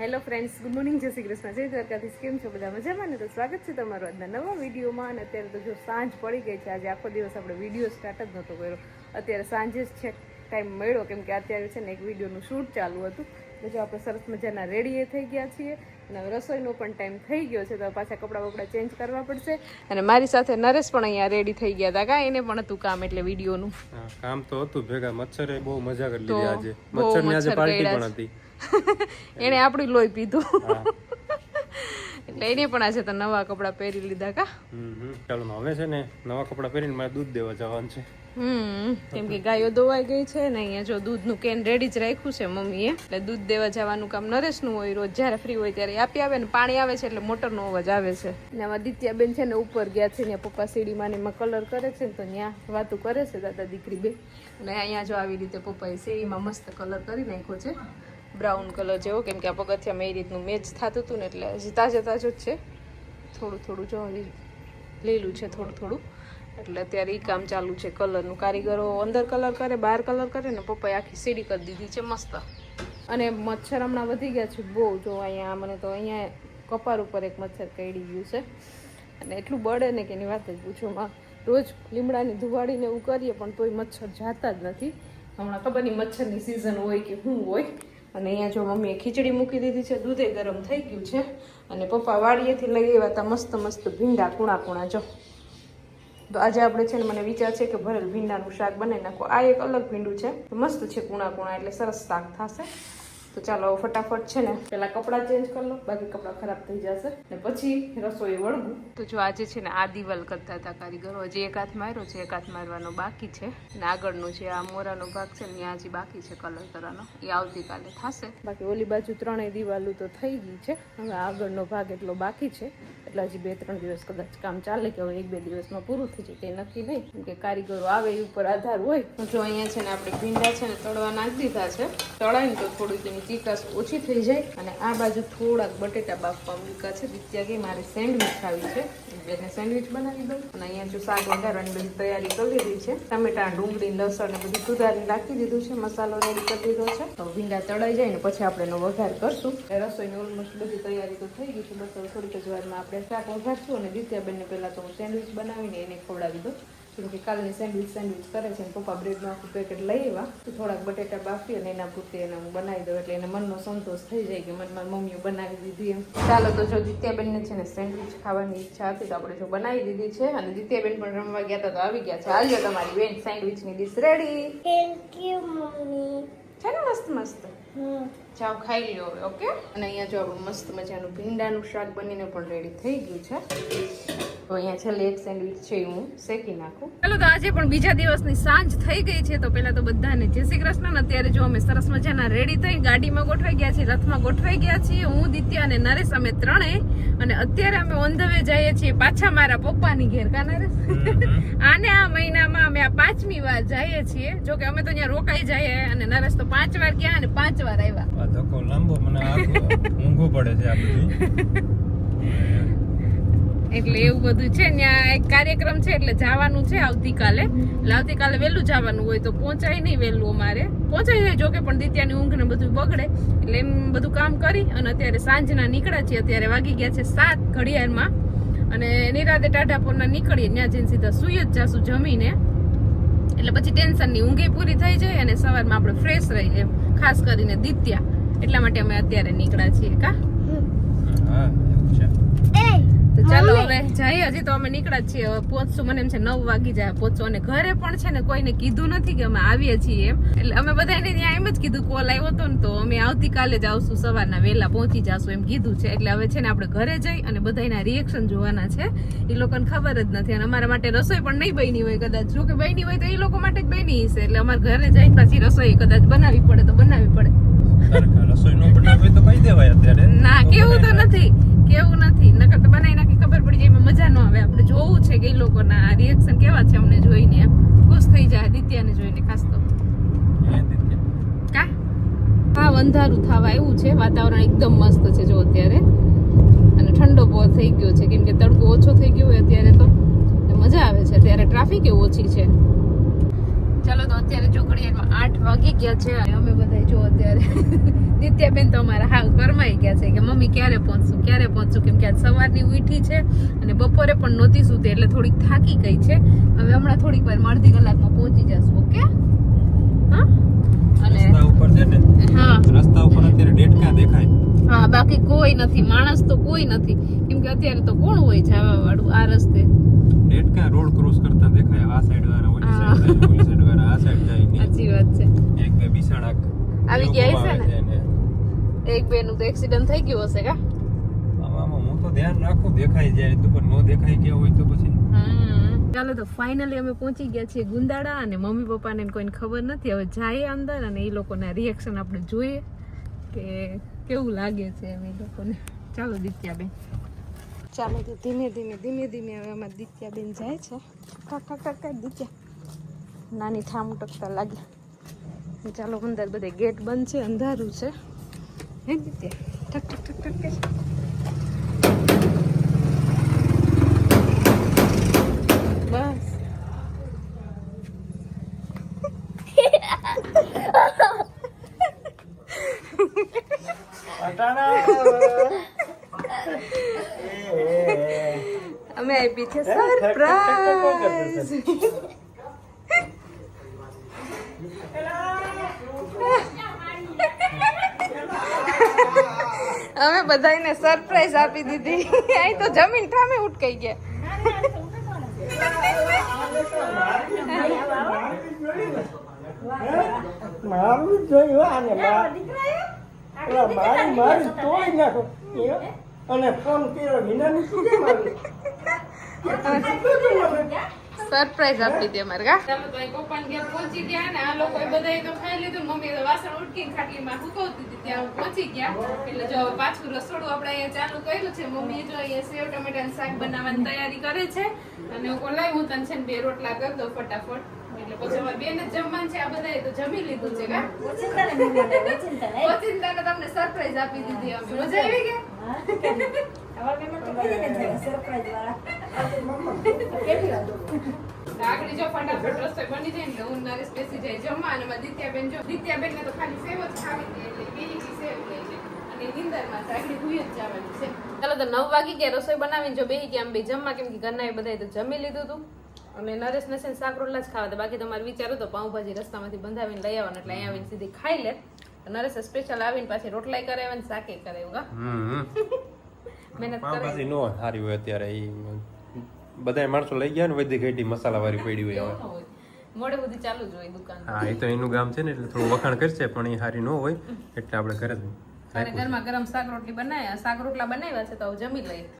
Hello friends good morning જય શ્રી કૃષ્ણ. જય દ્વારકાધીશ કેમ છો બધા મજામાં ને? તો સ્વાગત છે તમારું આજના નવા વિડીયોમાં અને અત્યારે તો જો સાંજ પડી ગઈ છે આજે આખો દિવસ આપણે વીડિયો સ્ટાર્ટ જ નહોતો કર્યો. અત્યારે સાંજે જ છે ટાઈમ મળ્યો કેમ કે અત્યારે છે ને એક વિડીયોનું શૂટ ચાલુ હતું. તો જો આપણે સરસ મજાના રેડી થઈ ગયા છીએ અને રસોઈનો પણ ટાઈમ થઈ ગયો છે તો પાછા કપડાં બપડા ચેન્જ કરવા પડશે. અને મારી સાથે નરેશ પણ અહીંયા રેડી થઈ ગયા હતા કા એને પણ હતું કામ એટલે વિડીયોનું. કામ તો હતું ભેગા મચ્છરે બહુ મજા કરી લીધી આજે. મચ્છરની આજે પાર્ટી પણ હતી. એણે આપણી લોહી પીધું. એટલે એને પણ આજે તો નવા કપડાં પહેરી લીધા કા. ચાલો હવે છે ને નવા કપડાં પહેરીને મારે દૂધ દેવા જવાનું છે. હમ કેમ કે ગાયો દોવાઈ ગઈ છે ને અહીંયા જો દૂધનું કેન રેડી જ રાખ્યું છે મમ્મીએ. એટલે દૂધ દેવા જવાનું કામ નરેશનું હોય રોજ જ્યારે ફ્રી હોય ત્યારે આપી આવે ને પાણી આવે છે એટલે મોટરનો અવાજ આવે છે. ને આમાં દિત્યાબેન છે ને ઉપર ગયા છે ત્યાં પપ્પા સીડીમાં ને એમાં કલર કરે છે ને તો ત્યાં વાતું કરે છે દાદા દીકરી બે. અને અહીંયા જો આવી રીતે પપ્પાએ સીડીમાં મસ્ત કલર કરી નાખ્યો છે. બ્રાઉન કલર જેવો, કેમ કે આ પગથિયામાં એ રીતનું મેચ થતું હતું ને એટલે હજી તાજે તાજું જ છે. થોડું થોડું જો લીલું છે થોડું થોડું. એટલે અત્યારે એ કામ ચાલુ છે કલરનું. કારીગરો અંદર કલર કરે, બહાર કલર કરે ને પપ્પાએ આખી સીડી કરી દીધી છે મસ્ત. અને મચ્છર હમણાં વધી ગયા છે બહુ. જો અહીંયા મને તો અહીંયા કપાર ઉપર એક મચ્છર કરડી ગયું છે. અને એટલું બળે ને કે એની વાત જ પૂછો માં. રોજ લીમડાની ધુવાડીને એવું કરીએ પણ તોય મચ્છર જાતા જ નથી. હમણાં ખબર નહીં મચ્છરની સિઝન હોય કે શું હોય. અને અહીંયા જો મમ્મીએ ખીચડી મૂકી દીધી છે, દૂધે ગરમ થઈ ગયું છે અને પપ્પા વાડીએથી લઈ આવ્યા હતા મસ્ત મસ્ત ભીંડા, કુણા કુણા જો. તો આજે આપણે છે ને મને વિચાર છે કે ભરેલ ભીંડાનું શાક બનાવી નાખો. આ એક અલગ ભીંડું છે મસ્ત છે કુણા કુણા એટલે સરસ શાક થશે. તો ચાલો ફટાફટ છે ને પેલા કપડાં ચેન્જ કરી લો બાકી કપડાં ખરાબ થઈ જશે. ને પછી રસોઈ વળવું. તો જો આજે છે ને આ દિવાલ કરતા હતા કારીગરો. હજી એક હાથ માર્યો છે, એક હાથ મારવાનો બાકી છે. ને આગળનો જે આ મોરાનો ભાગ છે ને હજી બાકી છે કલર કરવાનો. એ આવતીકાલે થશે. બાકી ઓલી બાજુ ત્રણેય દિવાલો તો થઈ ગઈ છે. હવે આગળનો ભાગ એટલો બાકી છે. એટલે હજી બે ત્રણ દિવસ કદાચ કામ ચાલે કે હવે એક બે દિવસમાં પૂરું થઈ જાય, તે નક્કી નહીં. કે કારીગરો આવે એ ઉપર આધાર હોય. જો અહીંયા છે ને આપણે ભીંડા છે ને તળવા નાખી દીધા છે. તળાય તો થોડી તેની ચીકાશ ઓછી થઈ જાય. અને આ બાજુ થોડાક બટેટા બાફવા મૂકા છે. દિત્યા કે મારે સેન્ડવિચ ખાવી છે. બેને સેન્ડવિચ બનાવી દઉં. અને અહીંયા જો શાક વઘારવાની બધી તૈયારી કરી દીધી છે. ટમેટા, ડુંગળી, લસણ ને બધું સુધારી નાખી દીધું છે. મસાલો રેડી કરી દીધો છે. તો ભીંડા તળાઈ જાય ને પછી આપણે એનો વઘાર કરશું. રસોઈની ઓલમોસ્ટ બધી તૈયારી તો થઈ ગઈ છે. બસ થોડીક જ વારમાં આપણે શાક વઘારશું અને દિત્યાબેનને પહેલાં તો હું સેન્ડવિચ બનાવીને એને ખવડાવી દઉં. કેમ કે કાલની સેન્ડવિચ સેન્ડવિચ કરે છે ને પપ્પા બ્રેડનું આખું પેકેટ લઈ આવ્યા. તો થોડાક બટેટા બાફી અને એના પૂરતી એને હું બનાવી દઉં એટલે એને મનનો સંતોષ થઈ જાય કે મને મારી મમ્મીએ બનાવી દીધી એમ. ચાલો તો જો દિત્યાબેનને છે ને સેન્ડવિચ ખાવાની ઈચ્છા હતી તો આપણે જો બનાવી દીધી છે અને દિત્યાબેન પણ રમવા ગયા હતા તો આવી ગયા છે. હાલજો તમારી બેન સેન્ડવિચની dish ready thank you mummy. છે ને મસ્ત મસ્ત? Hmm. જાઓ ખાઈ લ્યો ઓકે? અને અહીંયા જો આપણું મસ્ત મજાનું ભીંડાનું શાક બનીને પણ રેડી થઈ ગયું છે. તો અહીંયા છેલ્લે એક સેન્ડવિચ છે હું શેકી નાખું. ચાલો તો આજે પણ બીજા દિવસની સાંજ થઈ ગઈ છે તો પહેલા તો બધાને જય શ્રી કૃષ્ણ ને અત્યારે જો અમે સરસ મજાના રેડી થઈ ગાડીમાં ગોઠવાઈ ગયા છીએ રથમાં ગોઠવાઈ ગયા છીએ હું દિત્યા અને નરેશ અમે ત્રણેય અને અત્યારે અમે ઓન ધ વે જઈએ છીએ પાછા મારા પપ્પાની ઘેર કા નરેશ? આને આ મહિનામાં અમે આ પાંચમી વાર જઈએ છીએ જો કે અમે તો અહીંયા રોકાઈ જઈએ અને નરેશ તો પાંચ વાર ગયા અને પાંચ વાર આવ્યા. ધક્કો લાંબો મને ઊંઘો પડે છે આ બધું. એટલે એવું બધું છે. ત્યાં એક કાર્યક્રમ છે એટલે જવાનું છે આવતીકાલે. એટલે આવતીકાલે વહેલું જવાનું હોય તો પહોંચાય નહીં વહેલું અમારે. પહોંચાઈ જાય જોકે, પણ દિત્યાની ઊંઘ ને બધું બગડે. એટલે એમ બધું કામ કરી અને અત્યારે સાંજના નીકળ્યા છીએ. અત્યારે વાગી ગયા છે સાત ઘડિયાળમાં. અને નિરાતે ટાઢાપોરના નીકળીએ. ત્યાં જઈને સીધા સુઈ જ જાશું જમીને. એટલે પછી ટેન્શનની ઊંઘે પૂરી થઈ જાય અને સવારમાં આપણે ફ્રેશ રહીએ ખાસ કરીને દિત્યા. એટલા માટે અમે અત્યારે નીકળ્યા છીએ કા હા એવું છે Hey, તો ચાલો હવે જઈએ હજી તો અમે નીકળ્યા જ છીએ. હવે પહોંચશું મને એમ છે નવ વાગી જાય. પહોંચો અને ઘરે પણ છે ને કોઈને કીધું નથી કે અમે આવીએ છીએ એમ. એટલે અમે બધાને ત્યાં એમ જ કીધું કોલ આવ્યો હતો ને તો અમે આવતીકાલે જ આવશું સવારના વહેલા પહોંચી જશું એમ કીધું છે. એટલે હવે છે ને આપણે ઘરે જઈ અને બધાના રિએક્શન જોવાના છે. એ લોકોને ખબર જ નથી. અને અમારા માટે રસોઈ પણ નહીં બની હોય કદાચ. જો કે બની હોય તો એ લોકો માટે જ બની હશે. એટલે અમારે ઘરે જઈને પછી રસોઈ કદાચ બનાવી પડે તો બનાવવી પડે. રસોઈ ન બનાવી તો કહી દેવાય અત્યારે. ના કેવું તો નથી કેવું નથી નકર તો બનાવી નાખી ખબર પડી જાય એમાં મજા ન આવે આપણે જોવું છે કે એ લોકોના રિએક્શન કેવા છે અમને જોઈને એમ ખુશ થઈ જાય દિત્યાને જોઈને ખાસ તો એ દીદી. કા હા અંધારું થવા એવું છે વાતાવરણ એકદમ મસ્ત છે જો અત્યારે. અને ઠંડો બહુ થઈ ગયો છે. કેમ કે તડકો ઓછો થઈ ગયો હોય અત્યારે તો. મજા આવે છે. અત્યારે ટ્રાફિક એ ઓછી છે. ચાલો તો અત્યારે ચોકડીયામાં આઠ વાગી ગયા છે. અમે બધા જો અત્યારે નિત્યાબેન તો અમારા હાલ કરમાઈ ગયા છે કે મમ્મી ક્યારે પહોંચશું ક્યારે પહોંચશું? કેમ કે આજ સવારની ઉઠી છે અને બપોરે પણ નહોતી સૂતી એટલે થોડીક થાકી ગઈ છે. હવે હમણાં થોડીક વાર અડધી કલાકમાં પહોંચી જશું, ઓકે? હા? અને રસ્તા ઉપર છે ને હા. રસ્તા ઉપર અત્યારે ડેટકા દેખાય. હા બાકી કોઈ નથી માણસ તો કોઈ નથી. કેમ કે અત્યારે તો કોણ હોય જવા વાળું આ રસ્તે? ડેટકા રોડ ક્રોસ કરતા દેખાય આ સાઈડ વાળા ઓલી. સાઈડ ઓલી સાઈડ વાળા આ સાઈડ જાય સાચી વાત છે. એક બે બિસાડા આવી ગયા છે ને? એક બે નું. તો એક્સિડન્ટ થઈ ગયું હશે કા? આમાં હું તો ધ્યાન રાખું દેખાય જાય તો પણ નો દેખાય ગયા હોય તો પછી. ચાલો તો ફાઇનલી અમે પહોંચી ગયા છીએ ગુંદાડા અને મમ્મી પપ્પાને કોઈને ખબર નથી. હવે જાય અંદર અને એ લોકોના રિએક્શન આપણે જોઈએ કે કેવું લાગે છે એમ એ લોકોને. ચાલો દિત્યાબેન. ચાલો તો ધીમે ધીમે ધીમે ધીમે હવે અમારા દિત્યાબેન જાય છે. ઠક ઠક દિત્યા. નાની ઠામ ટકતા લાગે. ચાલો અંદર બધે ગેટ બંધ છે, અંધારું છે. હે દિત્યા? ઠક ઠક ઠક ઠક ઠક બસ અમે આપી છે સરપ્રાઈઝ. અમે બધાને સરપ્રાઈઝ આપી દીધી. અહીં તો જમીન ઠામે ઉટકાઈ ગયા. મારું જોયું આને મારી મારી તોડી નાખો. અને ફોન કર્યો વિનાની શું કેમ? સરપ્રાઈઝ આપી દે મારે કા ચાલો તો પહોંચી ગયા ને આ લોકોએ બધાએ તો ખાઈ લીધું મમ્મી તો વાસણ ઉટકીને ખાટલીમાં સુકવતી હતી. ત્યાં પહોંચી ગયા. એટલે જો પાછું રસોડું આપણે અહીંયા ચાલુ કર્યું છે મમ્મી જો અહીંયા સેવ ટમેટાનું શાક બનાવવાની તૈયારી કરે છે. અને હું લાવી હું તને છે ને બે રોટલા કરી દો ફટાફટ. એટલે પછી અમારે બેન જ જમવાનું છે આ બધાએ તો જમી લીધું છે કા ઓચિંતાને તમને સરપ્રાઈઝ આપી દીધી અમે. મજા આવી ગયા નરેશ બેસી જાય, જમવા અને દિત્યાબેન જો દિત્યાબેન ને ચાલો તો નવ વાગી ગયા, રસોઈ બનાવીને જો બેહી ગયા, આમ બે જમવા કેમ કે ઘરના એ બધાએ તો જમી લીધું હતું અને નરેશ ને શાક રોટલા જ ખાવા બાકી તમારે વિચારો તો પાઉંભાજી રસ્તામાંથી બંધાવીને લઈ આવવાનું, એટલે અહીંયા આવીને સીધી ખાઈ લે. નરેશ સ્પેશિયલ આવીને પાછી રોટલાય કરાવે ને શાકે કરાવ્યું કા મહેનત કરે. નો સારી હોય અત્યારે એ બધા માણસો લઈ ગયા ને બધી ઘેટી મસાલા વાળી પડી હોય હવે. મોડે સુધી ચાલુ જ હોય દુકાન. હા એ તો એનું ગામ છે ને એટલે થોડું વખાણ કરશે પણ એ સારી ન હોય એટલે આપણે ઘરે જ અને ઘરમાં ગરમ શાક રોટલી બનાવ્યા શાક રોટલા બનાવ્યા છે તો જમી લઈએ.